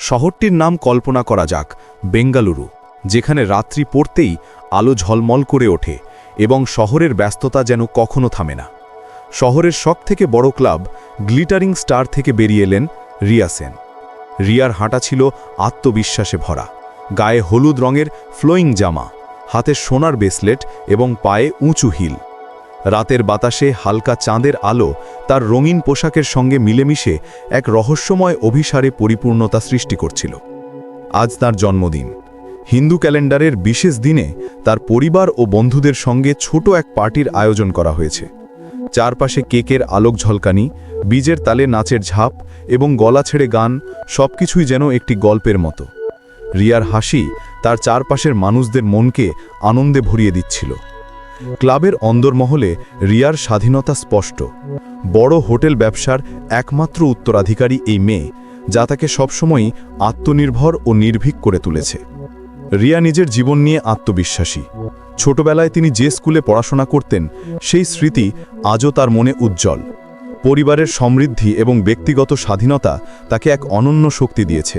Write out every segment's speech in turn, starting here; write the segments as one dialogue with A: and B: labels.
A: শহরটির নাম কল্পনা করা যাক, বেঙ্গালুরু, যেখানে রাত্রি পড়তেই আলো ঝলমল করে ওঠে এবং শহরের ব্যস্ততা যেন কখনো থামে না। শহরের শখ থেকে বড় ক্লাব গ্লিটারিং স্টার থেকে বেরিয়ে এলেন রিয়া সেন। রিয়ার হাঁটা ছিল আত্মবিশ্বাসে ভরা, গায়ে হলুদ রঙের ফ্লোয়িং জামা, হাতে সোনার ব্রেসলেট এবং পায়ে উঁচু হিল। রাতের বাতাসে হালকা চাঁদের আলো তার রঙিন পোশাকের সঙ্গে মিলেমিশে এক রহস্যময় অভিসারে পরিপূর্ণতা সৃষ্টি করছিল। আজ তার জন্মদিন। হিন্দু ক্যালেন্ডারের বিশেষ দিনে তার পরিবার ও বন্ধুদের সঙ্গে ছোট এক পার্টির আয়োজন করা হয়েছে। চারপাশে কেকের আলোক ঝলকানি, বীজের তালে নাচের ঝাঁপ এবং গলা ছেড়ে গান সবকিছুই যেন একটি গল্পের মতো। রিয়ার হাসি তার চারপাশের মানুষদের মনকে আনন্দে ভরিয়ে দিচ্ছিল। ক্লাবের অন্দরমহলে রিয়ার স্বাধীনতা স্পষ্ট। বড় হোটেল ব্যবসার একমাত্র উত্তরাধিকারী এই মেয়ে, যা তাকে সবসময়ই আত্মনির্ভর ও নির্ভীক করে তুলেছে। রিয়া নিজের জীবন নিয়ে আত্মবিশ্বাসী। ছোটবেলায় তিনি যে স্কুলে পড়াশোনা করতেন, সেই স্মৃতি আজও তার মনে উজ্জ্বল। পরিবারের সমৃদ্ধি এবং ব্যক্তিগত স্বাধীনতা তাকে এক অনন্য শক্তি দিয়েছে।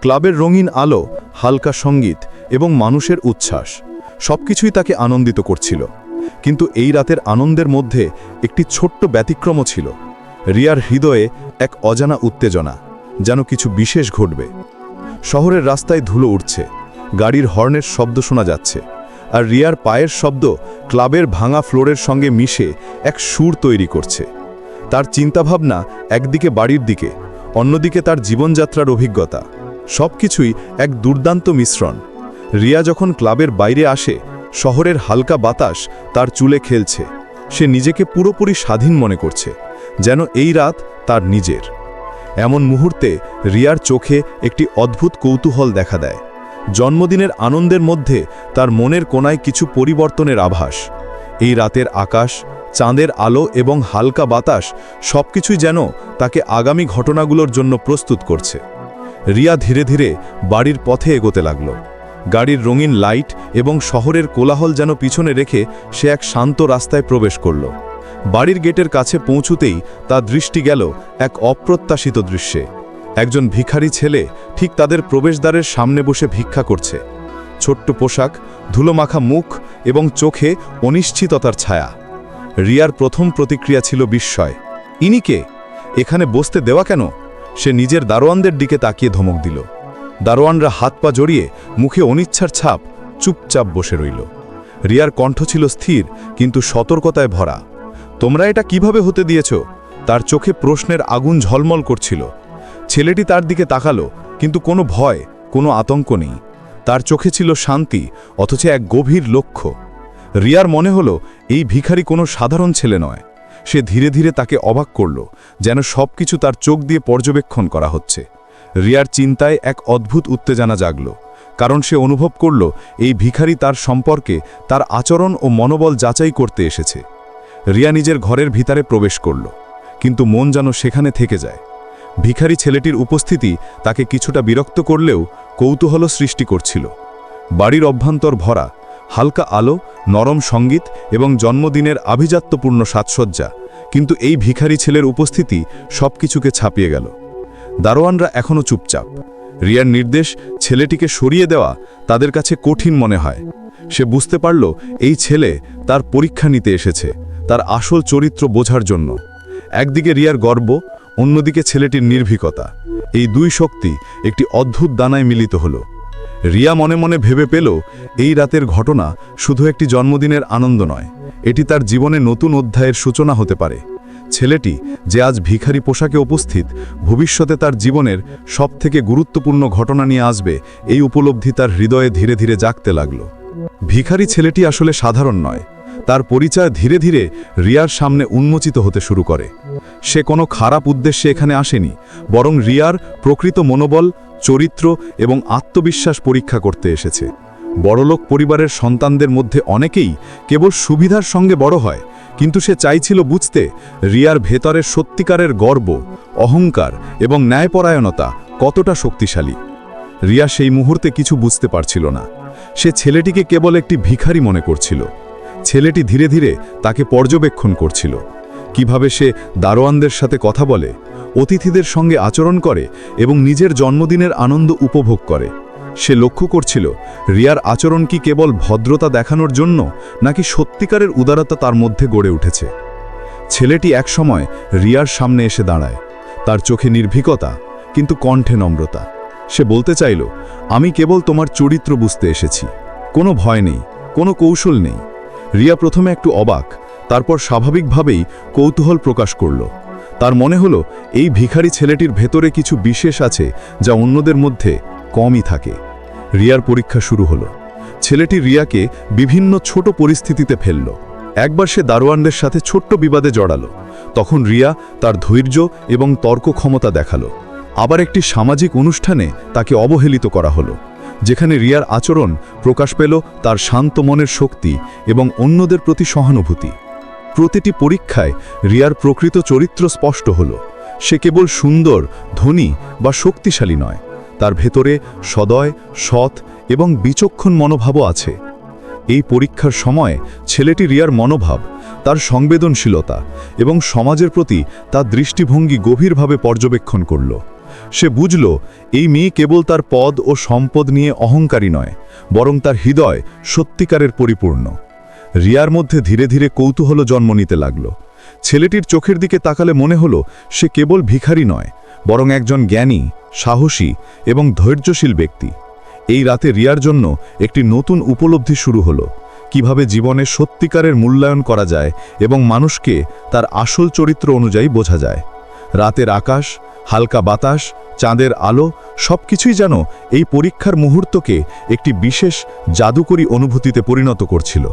A: ক্লাবের রঙিন আলো, হালকা সংগীত এবং মানুষের উচ্ছ্বাস। সবকিছুই তাকে আনন্দিত করছিল। কিন্তু এই রাতের আনন্দের মধ্যে একটি ছোট্ট ব্যতিক্রমও ছিল। রিয়ার হৃদয়ে এক অজানা উত্তেজনা, যেন কিছু বিশেষ ঘটবে। শহরের রাস্তায় ধুলো উঠছে গাড়ির হর্নের শব্দ শোনা যাচ্ছে, আর রিয়ার পায়ের শব্দ ক্লাবের ভাঙা ফ্লোরের সঙ্গে মিশে এক সুর তৈরি করছে। তার চিন্তাভাবনা একদিকে বাড়ির দিকে, অন্যদিকে তার জীবনযাত্রার অভিজ্ঞতা। সবকিছুই এক দুর্দান্ত মিশ্রণ। রিয়া যখন ক্লাবের বাইরে আসে, শহরের হালকা বাতাস তার চুলে খেলছে। সে নিজেকে পুরোপুরি স্বাধীন মনে করছে, যেন এই রাত তার নিজের। এমন মুহূর্তে রিয়ার চোখে একটি অদ্ভুত কৌতূহল দেখা দেয়। জন্মদিনের আনন্দের মধ্যে তার মনের কোনায় কিছু পরিবর্তনের আভাস। এই রাতের আকাশ, চাঁদের আলো এবং হালকা বাতাস সবকিছুই যেন তাকে আগামী ঘটনাগুলোর জন্য প্রস্তুত করছে। রিয়া ধীরে ধীরে বাড়ির পথে এগোতে লাগল। গাড়ির রঙিন লাইট এবং শহরের কোলাহল যেন পিছনে রেখে সে এক শান্ত রাস্তায় প্রবেশ করল। বাড়ির গেটের কাছে পৌঁছুতেই তা দৃষ্টি গেল এক অপ্রত্যাশিত দৃশ্যে। একজন ভিখারি ছেলে ঠিক তাদের প্রবেশদ্বারের সামনে বসে ভিক্ষা করছে। ছোট্ট পোশাক, ধুলোমাখা মুখ এবং চোখে অনিশ্চিততার ছায়া। রিয়ার প্রথম প্রতিক্রিয়া ছিল বিস্ময়। ইনি কে? এখানে বসতে দেওয়া কেন? সে নিজের দারোয়ানদের দিকে তাকিয়ে ধমক দিল। দারোয়ানরা হাত পা জড়িয়ে মুখে অনিচ্ছার ছাপ চুপচাপ বসে রইল। রিয়ার কণ্ঠ ছিল স্থির, কিন্তু সতর্কতায় ভরা। তোমরা এটা কীভাবে হতে দিয়েছ? তার চোখে প্রশ্নের আগুন ঝলমল করছিল। ছেলেটি তার দিকে তাকালো, কিন্তু কোনো ভয়, কোনো আতঙ্ক নেই। তার চোখে ছিল শান্তি, অথচ এক গভীর লক্ষ্য। রিয়ার মনে হলো, এই ভিখারি কোনো সাধারণ ছেলে নয়। সে ধীরে ধীরে তাকে অবাক করল, যেন সব কিছু তার চোখ দিয়ে পর্যবেক্ষণ করা হচ্ছে। রিয়ার চিন্তায় এক অদ্ভুত উত্তেজনা জাগল, কারণ সে অনুভব করল এই ভিখারি তার সম্পর্কে তার আচরণ ও মনোবল যাচাই করতে এসেছে। রিয়া নিজের ঘরের ভিতরে প্রবেশ করল, কিন্তু মন যেন সেখানে থেকে যায়। ভিখারি ছেলেটির উপস্থিতি তাকে কিছুটা বিরক্ত করলেও কৌতূহল সৃষ্টি করছিল। বাড়ির অভ্যন্তর ভরা, হালকা আলো, নরম সংগীত এবং জন্মদিনের আভিজাত্যপূর্ণ সাজসজ্জা, কিন্তু এই ভিখারি ছেলের উপস্থিতি সবকিছুকে ছাপিয়ে গেল। দারোয়ানরা এখনও চুপচাপ। রিয়ার নির্দেশ ছেলেটিকে সরিয়ে দেওয়া তাদের কাছে কঠিন মনে হয়। সে বুঝতে পারল এই ছেলে তার পরীক্ষা নিতে এসেছে, তার আসল চরিত্র বোঝার জন্য। একদিকে রিয়ার গর্ব, অন্যদিকে ছেলেটির নির্ভীকতা। এই দুই শক্তি একটি অদ্ভুত দানায় মিলিত হলো। রিয়া মনে মনে ভেবে পেল, এই রাতের ঘটনা শুধু একটি জন্মদিনের আনন্দ নয়, এটি তার জীবনে নতুন অধ্যায়ের সূচনা হতে পারে। ছেলেটি যে আজ ভিখারি পোশাকে উপস্থিত, ভবিষ্যতে তার জীবনের সবথেকে গুরুত্বপূর্ণ ঘটনা নিয়ে আসবে, এই উপলব্ধি তার হৃদয়ে ধীরে ধীরে জাগতে লাগল। ভিখারি ছেলেটি আসলে সাধারণ নয়, তার পরিচয় ধীরে ধীরে রিয়ার সামনে উন্মোচিত হতে শুরু করে। সে কোনো খারাপ উদ্দেশ্যে এখানে আসেনি, বরং রিয়ার প্রকৃত মনোবল, চরিত্র এবং আত্মবিশ্বাস পরীক্ষা করতে এসেছে। বড়লোক পরিবারের সন্তানদের মধ্যে অনেকেই কেবল সুবিধার সঙ্গে বড় হয় কিন্তু সে চাইছিল বুঝতে রিয়ার ভেতরের সত্যিকারের গর্ব, অহংকার এবং ন্যায়পরায়ণতা কতটা শক্তিশালী। রিয়া সেই মুহূর্তে কিছু বুঝতে পারছিল না। সে ছেলেটিকে কেবল একটি ভিখারি মনে করছিল। ছেলেটি ধীরে ধীরে তাকে পর্যবেক্ষণ করছিল। কীভাবে সে দারোয়ানদের সাথে কথা বলে, অতিথিদের সঙ্গে আচরণ করে এবং নিজের জন্মদিনের আনন্দ উপভোগ করে। সে লক্ষ্য করছিল, রিয়ার আচরণ কি কেবল ভদ্রতা দেখানোর জন্য, নাকি সত্যিকারের উদারতা তার মধ্যে গড়ে উঠেছে? ছেলেটি একসময় রিয়ার সামনে এসে দাঁড়ায়। তার চোখে নির্ভীকতা, কিন্তু কণ্ঠে নম্রতা। সে বলতে চাইল, আমি কেবল তোমার চরিত্র বুঝতে এসেছি। কোনো ভয় নেই, কোনো কৌশল নেই। রিয়া প্রথমে একটু অবাক, তারপর স্বাভাবিকভাবেই কৌতূহল প্রকাশ করল। তার মনে হলো, এই ভিখারি ছেলেটির ভেতরে কিছু বিশেষ আছে, যা অন্যদের মধ্যে কমই থাকে। রিয়ার পরীক্ষা শুরু হলো। ছেলেটি রিয়াকে বিভিন্ন ছোট পরিস্থিতিতে ফেলল। একবার সে দারোয়ানদের সাথে ছোট্ট বিবাদে জড়ালো। তখন রিয়া তার ধৈর্য এবং তর্ক ক্ষমতা দেখাল। আবার একটি সামাজিক অনুষ্ঠানে তাকে অবহেলিত করা হলো, যেখানে রিয়ার আচরণ প্রকাশ পেল তার শান্ত মনের শক্তি এবং অন্যদের প্রতি সহানুভূতি। প্রতিটি পরীক্ষায় রিয়ার প্রকৃত চরিত্র স্পষ্ট হল। সে কেবল সুন্দর, ধনী বা শক্তিশালী নয়। তার ভেতরে সদয়, সৎ এবং বিচক্ষণ মনোভাবও আছে। এই পরীক্ষার সময় ছেলেটি রিয়ার মনোভাব, তার সংবেদনশীলতা এবং সমাজের প্রতি তার দৃষ্টিভঙ্গি গভীরভাবে পর্যবেক্ষণ করল। সে বুঝল, এই মেয়ে কেবল তার পদ ও সম্পদ নিয়ে অহংকারী নয়, বরং তার হৃদয় সত্যিকারের পরিপূর্ণ। রিয়ার মধ্যে ধীরে ধীরে কৌতূহল জন্ম নিতে লাগল। ছেলেটির চোখের দিকে তাকালে মনে হলো সে কেবল ভিখারি নয়, বরং একজন জ্ঞানী, সাহসী এবং ধৈর্যশীল ব্যক্তি। এই রাতে রিয়ার জন্য একটি নতুন উপলব্ধি শুরু হলো, কীভাবে জীবনে সত্যিকারের মূল্যায়ন করা যায় এবং মানুষকে তার আসল চরিত্র অনুযায়ী বোঝা যায়। রাতের আকাশ, হালকা বাতাস, চাঁদের আলো সবকিছুই যেন এই পরীক্ষার মুহূর্তকে একটি বিশেষ, জাদুকরী অনুভূতিতে পরিণত করছিল।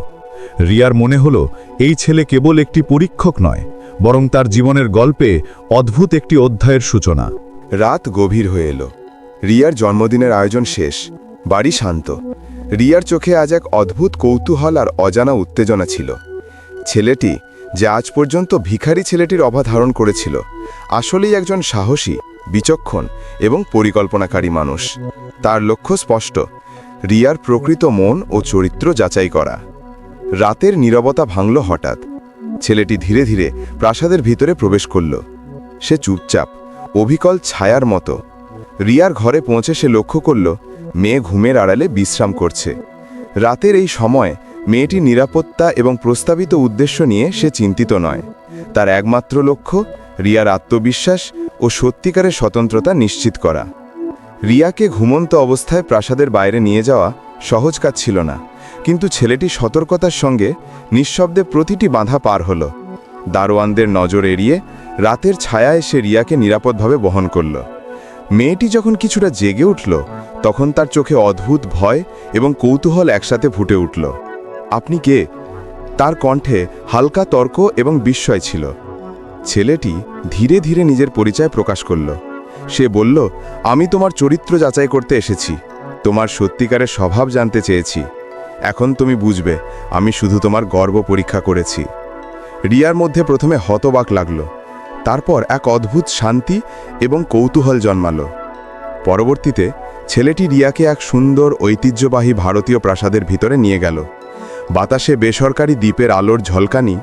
A: রিয়ার মনে হলো, এই ছেলে কেবল একটি পরীক্ষক নয়, বরং তার জীবনের গল্পে অদ্ভুত একটি অধ্যায়ের সূচনা।
B: রাত গভীর হয়ে এলো। রিয়ার জন্মদিনের আয়োজন শেষ। বাড়ি শান্ত। রিয়ার চোখে আজ এক অদ্ভুত কৌতূহল আর অজানা উত্তেজনা ছিল। ছেলেটি যে আজ পর্যন্ত ভিখারি ছেলেটির অভাধারণ করেছিল, আসলেই একজন সাহসী, বিচক্ষণ এবং পরিকল্পনাকারী মানুষ। তার লক্ষ্য স্পষ্ট, রিয়ার প্রকৃত মন ও চরিত্র যাচাই করা। রাতের নীরবতা ভাঙল হঠাৎ। ছেলেটি ধীরে ধীরে প্রাসাদের ভিতরে প্রবেশ করল। সে চুপচাপ অভিকল ছায়ার মতো। রিয়ার ঘরে পৌঁছে সে লক্ষ্য করল, মেয়ে ঘুমের আড়ালে বিশ্রাম করছে। রাতের এই সময় মেয়েটি নিরাপত্তা এবং প্রস্তাবিত উদ্দেশ্য নিয়ে সে চিন্তিত নয়। তার একমাত্র লক্ষ্য, রিয়ার আত্মবিশ্বাস ও সত্যিকারের স্বতন্ত্রতা নিশ্চিত করা। রিয়াকে ঘুমন্ত অবস্থায় প্রাসাদের বাইরে নিয়ে যাওয়া সহজ কাজ ছিল না। কিন্তু ছেলেটি সতর্কতার সঙ্গে নিঃশব্দে প্রতিটি বাধা পার হল। দারোয়ানদের নজর এড়িয়ে রাতের ছায়ায় এসে রিয়াকে নিরাপদভাবে বহন করল। মেয়েটি যখন কিছুটা জেগে উঠল, তখন তার চোখে অদ্ভুত ভয় এবং কৌতূহল একসাথে ফুটে উঠল। আপনি কে? তার কণ্ঠে হালকা তর্ক এবং বিস্ময় ছিল। ছেলেটি ধীরে ধীরে নিজের পরিচয় প্রকাশ করল। সে বলল, আমি তোমার চরিত্র যাচাই করতে এসেছি। তোমার সত্যিকারের স্বভাব জানতে চেয়েছি। এখন তুমি বুঝবে, আমি শুধু তোমার গর্ব পরীক্ষা করেছি। রিয়ার মধ্যে প্রথমে হতবাক লাগল, তারপর এক অদ্ভুত শান্তি এবং কৌতূহল জন্মালো। পরবর্তীতে, ছেলেটি রিয়াকে এক সুন্দর, ঐতিহ্যবাহী ভারতীয় প্রাসাদের ভিতরে নিয়ে গেল। বাতাসে বেসরকারি দ্বীপের আলোর ঝলকানি,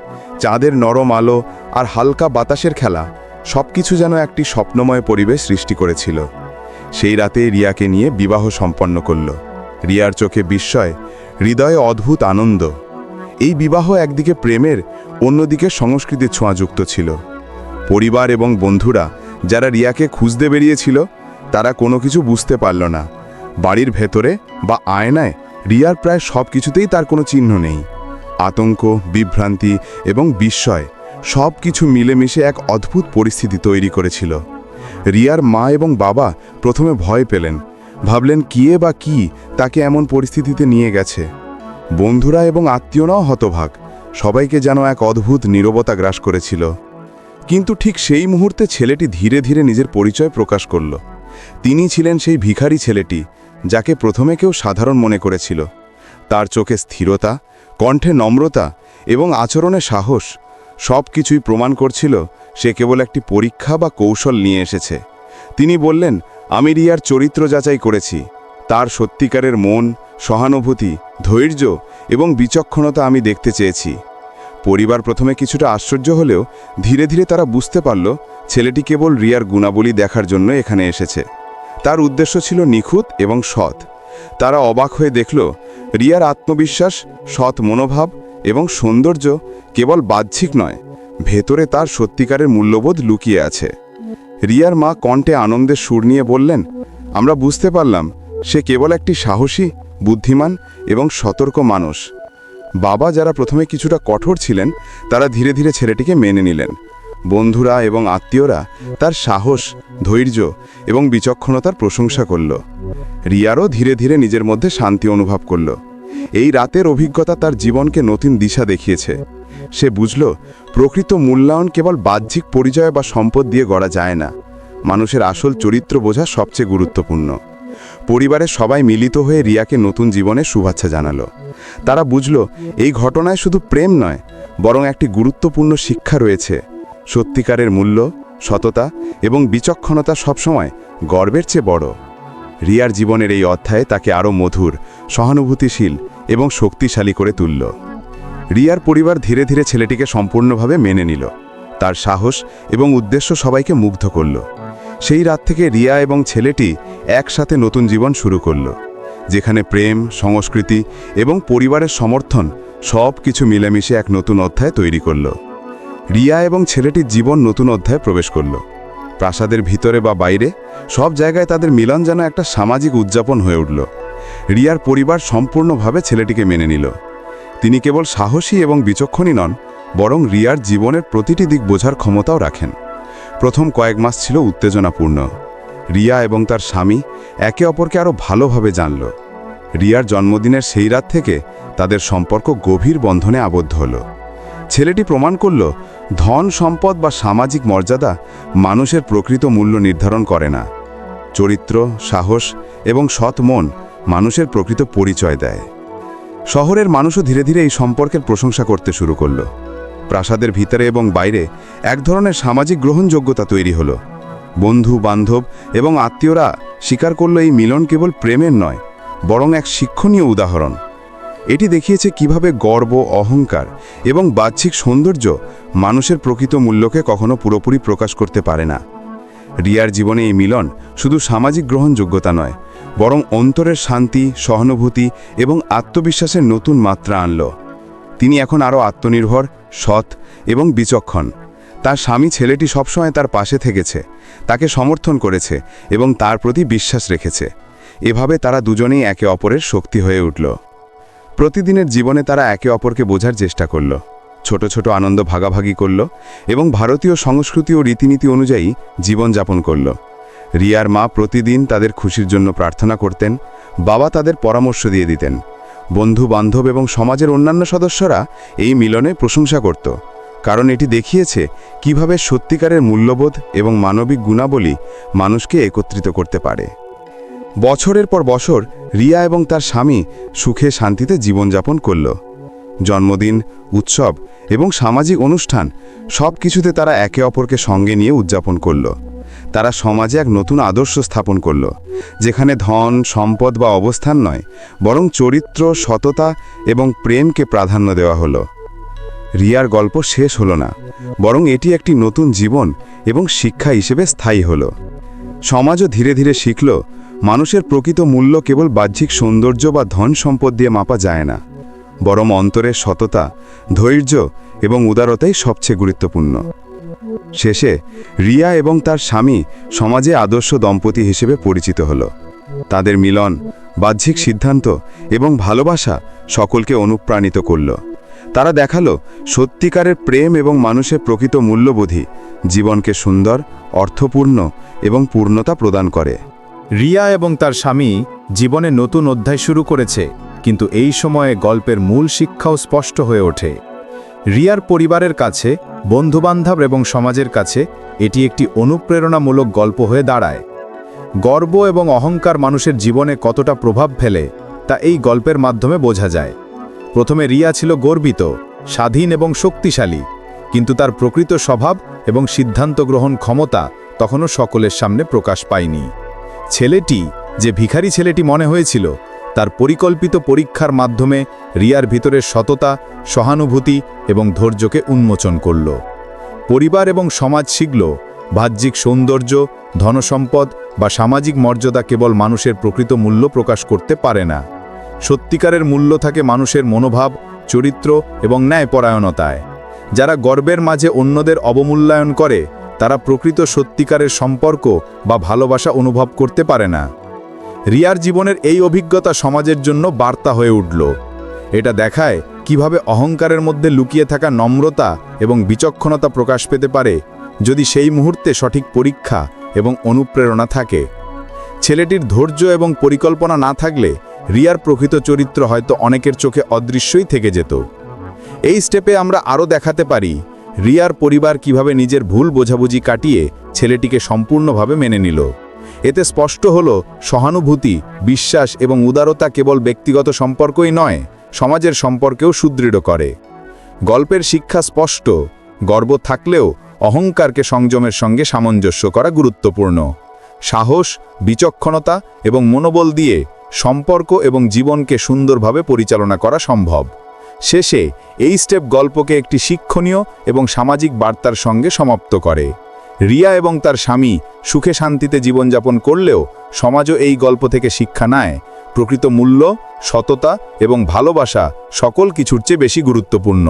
B: চাঁদের নরম আলো আর হালকা বাতাসের খেলা, সবকিছু যেন একটি স্বপ্নময় পরিবেশ সৃষ্টি করেছিল। সেই রাতে রিয়াকে নিয়ে বিবাহ সম্পন্ন করল। রিয়ার চোখে বিস্ময়, হৃদয়ে অদ্ভুত আনন্দ। এই বিবাহ একদিকে প্রেমের, অন্যদিকে সংস্কৃতির ছোঁয়াযুক্ত ছিল। পরিবার এবং বন্ধুরা যারা রিয়াকে খুঁজতে বেরিয়েছিল, তারা কোনো কিছু বুঝতে পারল না। বাড়ির ভেতরে বা আয়নায় রিয়ার প্রায় সব কিছুতেই তার কোনো চিহ্ন নেই। আতঙ্ক, বিভ্রান্তি এবং বিস্ময় সব কিছু মিলেমিশে এক অদ্ভুত পরিস্থিতি তৈরি করেছিল। রিয়ার মা এবং বাবা প্রথমে ভয় পেলেন। ভাবলেন কিয়ে বা কি তাকে এমন পরিস্থিতিতে নিয়ে গেছে। বন্ধুরা এবং আত্মীয়রাও হতভাগ। সবাইকে যেন এক অদ্ভুত নীরবতা গ্রাস করেছিল। কিন্তু ঠিক সেই মুহূর্তে ছেলেটি ধীরে ধীরে নিজের পরিচয় প্রকাশ করল। তিনি ছিলেন সেই ভিখারি ছেলেটি, যাকে প্রথমে কেউ সাধারণ মনে করেছিল। তার চোখে স্থিরতা, কণ্ঠে নম্রতা এবং আচরণে সাহস সব কিছুই প্রমাণ করছিল সে কেবল একটি পরীক্ষা বা কৌশল নিয়ে এসেছে। তিনি বললেন, আমি রিয়ার চরিত্র যাচাই করেছি। তার সত্যিকারের মন, সহানুভূতি, ধৈর্য এবং বিচক্ষণতা আমি দেখতে চেয়েছি। পরিবার প্রথমে কিছুটা আশ্চর্য হলেও ধীরে ধীরে তারা বুঝতে পারল, ছেলেটি কেবল রিয়ার গুণাবলী দেখার জন্য এখানে এসেছে। তার উদ্দেশ্য ছিল নিখুঁত এবং সৎ। তারা অবাক হয়ে দেখল, রিয়ার আত্মবিশ্বাস, সৎ মনোভাব এবং সৌন্দর্য কেবল বাহ্যিক নয়, ভেতরে তার সত্যিকারের মূল্যবোধ লুকিয়ে আছে। রিয়ার মা কণ্ঠে আনন্দের সুর নিয়ে বললেন, আমরা বুঝতে পারলাম, সে কেবল একটি সাহসী, বুদ্ধিমান এবং সতর্ক মানুষ। বাবা যারা প্রথমে কিছুটা কঠোর ছিলেন, তারা ধীরে ধীরে ছেলেটিকে মেনে নিলেন। বন্ধুরা এবং আত্মীয়রা তার সাহস, ধৈর্য এবং বিচক্ষণতার প্রশংসা করল। রিয়ারও ধীরে ধীরে নিজের মধ্যে শান্তি অনুভব করল। এই রাতের অভিজ্ঞতা তার জীবনকে নতুন দিশা দেখিয়েছে। সে বুঝল, প্রকৃত মূল্যায়ন কেবল বাহ্যিক পরিচয় বা সম্পদ দিয়ে গড়া যায় না। মানুষের আসল চরিত্র বোঝা সবচেয়ে গুরুত্বপূর্ণ। পরিবারের সবাই মিলিত হয়ে রিয়াকে নতুন জীবনে শুভেচ্ছা জানালো। তারা বুঝল, এই ঘটনায় শুধু প্রেম নয়, বরং একটি গুরুত্বপূর্ণ শিক্ষা রয়েছে। সত্যিকারের মূল্য, সততা এবং বিচক্ষণতা সবসময় গর্বের চেয়ে বড়। রিয়ার জীবনের এই অধ্যায়ে তাকে আরও মধুর, সহানুভূতিশীল এবং শক্তিশালী করে তুলল। রিয়ার পরিবার ধীরে ধীরে ছেলেটিকে সম্পূর্ণভাবে মেনে নিল। তার সাহস এবং উদ্দেশ্য সবাইকে মুগ্ধ করল। সেই রাত থেকে রিয়া এবং ছেলেটি একসাথে নতুন জীবন শুরু করল, যেখানে প্রেম, সংস্কৃতি এবং পরিবারের সমর্থন সব কিছু মিলেমিশে এক নতুন অধ্যায় তৈরি করল। রিয়া এবং ছেলেটির জীবন নতুন অধ্যায়ে প্রবেশ করল। প্রাসাদের ভিতরে বা বাইরে, সব জায়গায় তাদের মিলন যেন একটা সামাজিক উদযাপন হয়ে উঠল। রিয়ার পরিবার সম্পূর্ণভাবে ছেলেটিকে মেনে নিল। তিনি কেবল সাহসী এবং বিচক্ষণই নন, বরং রিয়ার জীবনের প্রতিটি দিক বোঝার ক্ষমতাও রাখেন। প্রথম কয়েক মাস ছিল উত্তেজনাপূর্ণ। রিয়া এবং তার স্বামী একে অপরকে আরও ভালোভাবে জানল। রিয়ার জন্মদিনের সেই রাত থেকে তাদের সম্পর্ক গভীর বন্ধনে আবদ্ধ হল। ছেলেটি প্রমাণ করল, ধন, সম্পদ বা সামাজিক মর্যাদা মানুষের প্রকৃত মূল্য নির্ধারণ করে না। চরিত্র, সাহস এবং সৎ মন মানুষের প্রকৃত পরিচয় দেয়। শহরের মানুষও ধীরে ধীরে এই সম্পর্কের প্রশংসা করতে শুরু করল। প্রাসাদের ভিতরে এবং বাইরে এক ধরনের সামাজিক গ্রহণযোগ্যতা তৈরি হলো। বন্ধু, বান্ধব এবং আত্মীয়রা স্বীকার করল এই মিলন কেবল প্রেমের নয়, বরং এক শিক্ষণীয় উদাহরণ। এটি দেখিয়েছে কীভাবে গর্ব, অহংকার এবং বাহ্যিক সৌন্দর্য মানুষের প্রকৃত মূল্যকে কখনো পুরোপুরি প্রকাশ করতে পারে না। রিয়ার জীবনে এই মিলন শুধু সামাজিক গ্রহণযোগ্যতা নয়, বরং অন্তরের শান্তি, সহানুভূতি এবং আত্মবিশ্বাসের নতুন মাত্রা আনল। তিনি এখন আরও আত্মনির্ভর, সৎ এবং বিচক্ষণ। তার স্বামী ছেলেটি সবসময় তার পাশে থেকেছে, তাকে সমর্থন করেছে এবং তার প্রতি বিশ্বাস রেখেছে। এভাবে তারা দুজনেই একে অপরের শক্তি হয়ে উঠল। প্রতিদিনের জীবনে তারা একে অপরকে বোঝার চেষ্টা করল। ছোট ছোট আনন্দ ভাগাভাগি করল এবং ভারতীয় সংস্কৃতি ও রীতিনীতি অনুযায়ী জীবনযাপন করল। রিয়ার মা প্রতিদিন তাদের খুশির জন্য প্রার্থনা করতেন, বাবা তাদের পরামর্শ দিয়ে দিতেন। বন্ধু বান্ধব এবং সমাজের অন্যান্য সদস্যরা এই মিলনে প্রশংসা করত, কারণ এটি দেখিয়েছে কীভাবে সত্যিকারের মূল্যবোধ এবং মানবিক গুণাবলী মানুষকে একত্রিত করতে পারে। বছরের পর বছর রিয়া এবং তার স্বামী সুখে শান্তিতে জীবনযাপন করল। জন্মদিন, উৎসব এবং সামাজিক অনুষ্ঠান সব কিছুতে তারা একে অপরকে সঙ্গে নিয়ে উদযাপন করল। তারা সমাজে এক নতুন আদর্শ স্থাপন করল, যেখানে ধন, সম্পদ বা অবস্থান নয়, বরং চরিত্র, সততা এবং প্রেমকে প্রাধান্য দেওয়া হলো। রিয়ার গল্প শেষ হলো না, বরং এটি একটি নতুন জীবন এবং শিক্ষা হিসেবে স্থায়ী হলো। সমাজও ধীরে ধীরে শিখল মানুষের প্রকৃত মূল্য কেবল বাহ্যিক সৌন্দর্য বা ধন সম্পদ দিয়ে মাপা যায় না, বরং অন্তরের সততা, ধৈর্য এবং উদারতাই সবচেয়ে গুরুত্বপূর্ণ। শেষে, রিয়া এবং তার স্বামী সমাজে আদর্শ দম্পতি হিসেবে পরিচিত হল। তাদের মিলন, বাহ্যিক সিদ্ধান্ত এবং ভালোবাসা সকলকে অনুপ্রাণিত করল। তারা দেখাল সত্যিকারের প্রেম এবং মানুষের প্রকৃত মূল্যবোধই জীবনকে সুন্দর, অর্থপূর্ণ এবং পূর্ণতা প্রদান করে।
A: রিয়া এবং তার স্বামী জীবনে নতুন অধ্যায় শুরু করেছে, কিন্তু এই সময়ে গল্পের মূল শিক্ষাও স্পষ্ট হয়ে ওঠে। রিয়ার পরিবারের কাছে, বন্ধুবান্ধব এবং সমাজের কাছে এটি একটি অনুপ্রেরণামূলক গল্প হয়ে দাঁড়ায়। গর্ব এবং অহংকার মানুষের জীবনে কতটা প্রভাব ফেলে, তা এই গল্পের মাধ্যমে বোঝা যায়। প্রথমে রিয়া ছিল গর্বিত, স্বাধীন এবং শক্তিশালী, কিন্তু তার প্রকৃত স্বভাব এবং সিদ্ধান্ত গ্রহণ ক্ষমতা তখনও সকলের সামনে প্রকাশ পায়নি। ছেলেটি, যে ভিখারি ছেলেটি মনে হয়েছিল, তার পরিকল্পিত পরীক্ষার মাধ্যমে রিয়ার ভিতরের সততা, সহানুভূতি এবং ধৈর্যকে উন্মোচন করল। পরিবার এবং সমাজ শিখল, বাহ্যিক সৌন্দর্য, ধনসম্পদ বা সামাজিক মর্যাদা কেবল মানুষের প্রকৃত মূল্য প্রকাশ করতে পারে না। সত্যিকারের মূল্য থাকে মানুষের মনোভাব, চরিত্র এবং ন্যায়পরায়ণতায়। যারা গর্বের মাঝে অন্যদের অবমূল্যায়ন করে তারা প্রকৃত সত্যিকারের সম্পর্ক বা ভালোবাসা অনুভব করতে পারে না। রিয়ার জীবনের এই অভিজ্ঞতা সমাজের জন্য বার্তা হয়ে উঠল। এটা দেখায় কীভাবে অহংকারের মধ্যে লুকিয়ে থাকা নম্রতা এবং বিচক্ষণতা প্রকাশ পেতে পারে যদি সেই মুহূর্তে সঠিক পরীক্ষা এবং অনুপ্রেরণা থাকে। ছেলেটির ধৈর্য এবং পরিকল্পনা না থাকলে রিয়ার প্রকৃত চরিত্র হয়তো অনেকের চোখে অদৃশ্যই থেকে যেত। এই স্টেপে আমরা আরও দেখাতে পারি রিয়ার পরিবার কীভাবে নিজের ভুল বোঝাবুঝি কাটিয়ে ছেলেটিকে সম্পূর্ণভাবে মেনে নিল। এতে স্পষ্ট হল, সহানুভূতি, বিশ্বাস এবং উদারতা কেবল ব্যক্তিগত সম্পর্কই নয়, সমাজের সম্পর্কেও সুদৃঢ় করে। গল্পের শিক্ষা স্পষ্ট, গর্ব থাকলেও অহংকারকে সংযমের সঙ্গে সামঞ্জস্য করা গুরুত্বপূর্ণ। সাহস, বিচক্ষণতা এবং মনোবল দিয়ে সম্পর্ক এবং জীবনকে সুন্দরভাবে পরিচালনা করা সম্ভব। শেষে এই স্টেপ গল্পকে একটি শিক্ষণীয় এবং সামাজিক বার্তার সঙ্গে সমাপ্ত করে। রিয়া এবং তার স্বামী সুখে শান্তিতে জীবনযাপন করলেও সমাজও এই গল্প থেকে শিক্ষা নেয়। প্রকৃত মূল্য, সততা এবং ভালোবাসা সকল কিছুর চেয়ে বেশি গুরুত্বপূর্ণ।